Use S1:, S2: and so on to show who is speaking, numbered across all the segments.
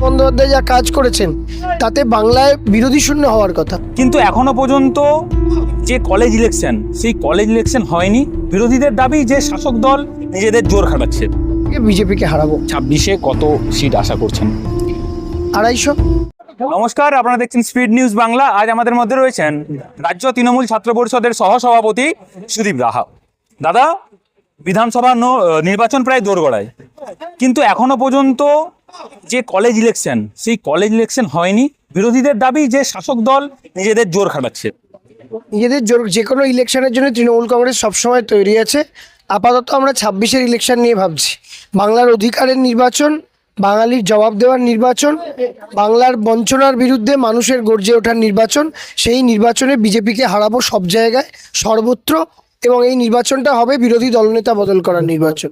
S1: বন্দ্যোপাধ্যায় যা কাজ করেছেন তাতে বাংলায় বিরোধী শূন্য হওয়ার কথা।
S2: কিন্তু এখনও পর্যন্ত যে কলেজ ইলেকশন সেই কলেজ ইলেকশন হয়নি। বিরোধীদের দাবি যে শাসক দল নিজেদের জোর খাটাচ্ছে।
S1: বিজেপিকে হারাবো।
S2: ছাব্বিশে কত সিট আশা করছেন?
S1: আড়াইশো।
S2: নমস্কার আপনারা দেখছেন স্পিড নিউজ বাংলা আজ আমাদের মধ্যে রয়েছেন রাজ্য তৃণমূল ছাত্র পরিষদের সহসভাপতি সুদীপ রাহা। দাদা বিধানসভা ন- নির্বাচন প্রায় দোরগড়ায়। কিন্তু এখনও পর্যন্ত যে কলেজ ইলেকশন সেই কলেজ ইলেকশন হয়নি। বিরোধীদের দাবি যে শাসক দল নিজেদের জোর খাটাচ্ছে।
S1: নিজেদের জোর যে কোনো ইলেকশনের জন্য তৃণমূল কংগ্রেস সবসময় তৈরি আছে। আপাতত আমরা ছাব্বিশের ইলেকশন নিয়ে ভাবছি। বাংলার অধিকারের নির্বাচন বাঙালির জবাব দেওয়ার নির্বাচন বাংলার বঞ্চনার বিরুদ্ধে মানুষের গর্জে ওঠার নির্বাচন সেই নির্বাচনে বিজেপিকে হারাবো সব জায়গায় সর্বত্র এবং এই নির্বাচনটা হবে বিরোধী দলনেতা বদল করার নির্বাচন।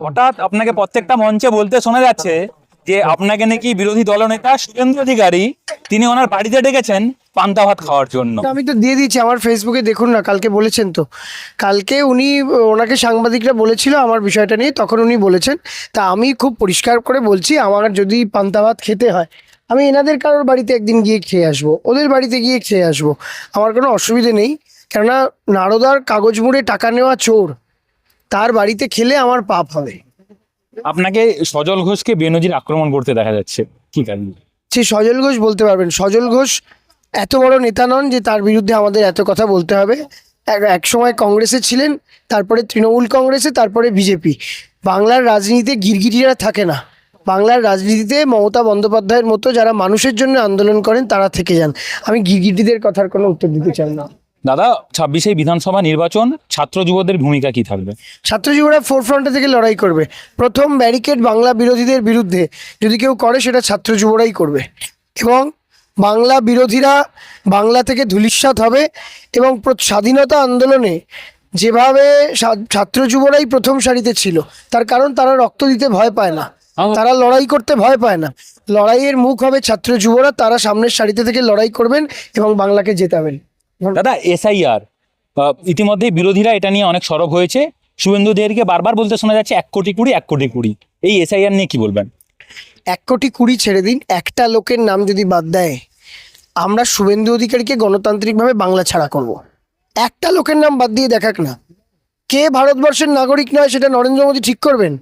S2: হঠাৎ আপনাকে প্রত্যেকটা মঞ্চে বলতে শোনা যাচ্ছে যে আপনাকে নাকি বিরোধী দলনেতা সুরেন্দ্র অধিকারী তিনি ওনার বাড়িতে ডেকেছেন পান্তা ভাত খাওয়ার জন্য।
S1: আমি তো দিয়ে দিয়েছি আমার ফেসবুকে দেখুন না কালকে বলেছেন তো। কালকে উনি ওনাকে সাংবাদিকরা বলেছিল আমার বিষয়টা নিয়ে তখন উনি বলেছেন তা আমি খুব পরিষ্কার করে বলছি আমার যদি পান্তা ভাত খেতে হয় আমি এনাদের কারোর বাড়িতে একদিন গিয়ে খেয়ে আসব ওদের বাড়িতে গিয়ে খেয়ে আসব আমার কোনো অসুবিধে নেই। কেননা নারদার কাগজ মুড়ে টাকা নেওয়া চোর তার বাড়িতে খেলে আমার পাপ হবে।
S2: আপনাকে সজল ঘোষকে বেনজির আক্রমণ করতে দেখা যাচ্ছে। কি কারণে?
S1: সে সজল ঘোষ বলতে পারবেন। সজল ঘোষ এত বড় নেতা নন যে তার বিরুদ্ধে আমাদের এত কথা বলতে হবে। এক- এক সময় কংগ্রেসে ছিলেন, তারপরে তৃণমূল কংগ্রেসে, তারপরে বিজেপি। বাংলার রাজনীতিতে গিরগিটিরা থাকে না। বাংলার রাজনীতিতে মমতা বন্দ্যোপাধ্যায়ের মতো যারা মানুষের জন্য আন্দোলন করেন, তারা থেকে যান। আমি গিরগিটিদের কথার কোনো উত্তর দিতে চাই না।
S2: দাদা ছাব্বিশে বিধানসভা নির্বাচন ছাত্র যুবদের ভূমিকা কি থাকবে?
S1: ছাত্রজীবীরা ফোর ফ্রন্টে থেকে লড়াই করবে। প্রথম ব্যারিকেড বাংলা বিরোধীদের বিরুদ্ধে যদি কেউ করে সেটা ছাত্র যুবরাই করবে। এবং বাংলা বিরোধীরা বাংলা থেকে ধূলিসাৎ হবে এবং স্বাধীনতা আন্দোলনে যেভাবে সা- ছাত্র যুবরাই প্রথম সারিতে ছিল তার কারণ তারা রক্ত দিতে ভয় পায় না। তারা লড়াই করতে ভয় পায় না। লড়াইয়ের মুখ হবে ছাত্র যুবরা তারা সামনের সারিতে থেকে লড়াই করবেন এবং বাংলাকে জেতাবেন।
S2: দাদা এসআইআর ইতিমধ্যে বিরোধীরা এটা নিয়ে অনেক সরব হয়েছে। শুভেন্দু দেরকে বারবার বলতে শোনা যাচ্ছে এক কোটি কুড়ি এক কোটি কুড়ি। এই এসআইআর নিয়ে কি বলবেন?
S1: এক কোটি কুড়ি ছেড়ে দিন একটা লোকের নাম যদি বাদ দেয় আমরা শুভেন্দু অধিকারীকে গণতান্ত্রিকভাবে বাংলা ছাড়া করব। একটা লোকের নাম বাদ দিয়ে দেখাক না। কে ভারতবর্ষের নাগরিক নয় সেটা নরেন্দ্র মোদী ঠিক করবেন?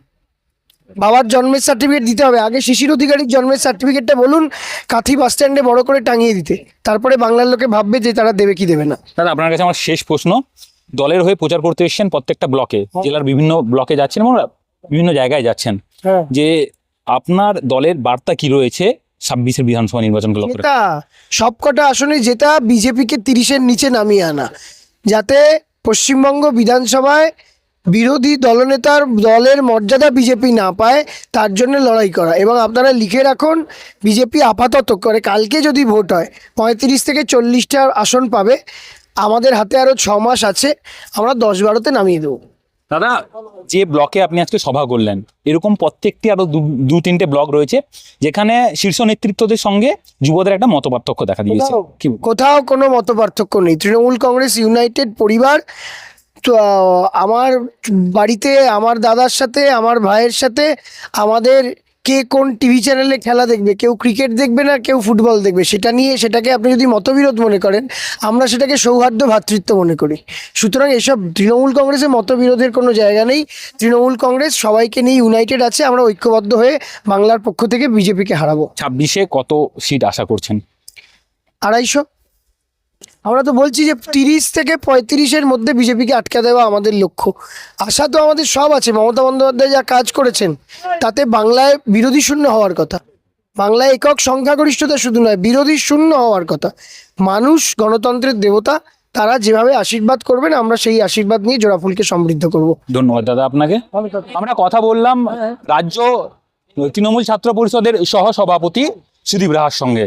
S1: বাবার জন্মের সার্টিফিকেট দিতে হবে। আগে শিশির অধিকারীর জন্মের সার্টিফিকেটটা বলুন কাথি বাস স্ট্যান্ডে বড় করে টাঙিয়ে দিতে। তারপরে বাংলার লোকে ভাববে যে তারা দেবে কি দেবে না।
S2: দাদা আপনার কাছে আমার শেষ প্রশ্ন। দলের হয়ে প্রচার করতে এসেছেন প্রত্যেকটা ব্লকে। জেলার বিভিন্ন ব্লকে যাচ্ছেন এবং বিভিন্ন জায়গায় যাচ্ছেন।
S1: হ্যাঁ।
S2: যে আপনার দলের বার্তা কি রয়েছে ছাব্বিশের বিধানসভা নির্বাচনকে লক্ষ্য রেখে?
S1: সবকটা আসনে জেতা বিজেপিকে তিরিশের নিচে নামিয়ে আনা। যাতে পশ্চিমবঙ্গ বিধানসভায় বিরোধী দলনেতার দলের মর্যাদা বিজেপি না পায় তার জন্য লড়াই করা। এবং আপনারা লিখে রাখুন বিজেপি আপাতত করে কালকে যদি ভোট হয় পঁয়ত্রিশ থেকে চল্লিশটা আসন পাবে। আমাদের হাতে আরও ছ মাস আছে আমরা দশ বারোতে নামিয়ে দেবো।
S2: দাদা যে ব্লকে আপনি আজকে সভা করলেন এরকম প্রত্যেকটি আরও দু- তিনটে ব্লক রয়েছে যেখানে শীর্ষ নেতৃত্বদের সঙ্গে যুবদের একটা মত পার্থক্য দেখা দিয়েছে।
S1: কোথাও- কোনো মত পার্থক্য নেই। তৃণমূল কংগ্রেস ইউনাইটেড পরিবার আমার বাড়িতে আমার দাদার সাথে আমার ভাইয়ের সাথে আমাদের কে কোন টিভি চ্যানেলে খেলা দেখবে কেউ ক্রিকেট দেখবে না কেউ ফুটবল দেখবে সেটা নিয়ে সেটাকে আপনি যদি মতবিরোধ মনে করেন আমরা সেটাকে সৌহার্দ্য ভ্রাতৃত্ব মনে করি। সুতরাং এসব তৃণমূল কংগ্রেসে মতবিরোধের কোনো জায়গা নেই। তৃণমূল কংগ্রেস সবাইকে নিয়ে ইউনাইটেড আছে আমরা ঐক্যবদ্ধ হয়ে বাংলার পক্ষ থেকে বিজেপিকে হারাবো।
S2: ছাব্বিশে কত সিট আশা করছেন?
S1: আড়াইশো। আমরা তো বলছি যে তিরিশ থেকে পঁয়ত্রিশের মধ্যে বিজেপিকে আটকে দেওয়া আমাদের লক্ষ্য। আশা তো আমাদের সব আছে। মমতা বন্দ্যোপাধ্যায় যা কাজ করেছেন তাতে বাংলায় বিরোধী শূন্য হওয়ার কথা। বাংলায় একক সংখ্যাগরিষ্ঠতা শুধু নয় বিরোধী শূন্য হওয়ার কথা। মানুষ গণতন্ত্রের দেবতা তারা যেভাবে আশীর্বাদ করবেন আমরা সেই আশীর্বাদ নিয়ে জোড়াফুলকে সমৃদ্ধ করব।
S2: ধন্যবাদ দাদা আপনাকে? আমরা কথা বললাম রাজ্য তৃণমূল ছাত্র পরিষদের সহ সভাপতি সুদীপ রাহার সঙ্গে।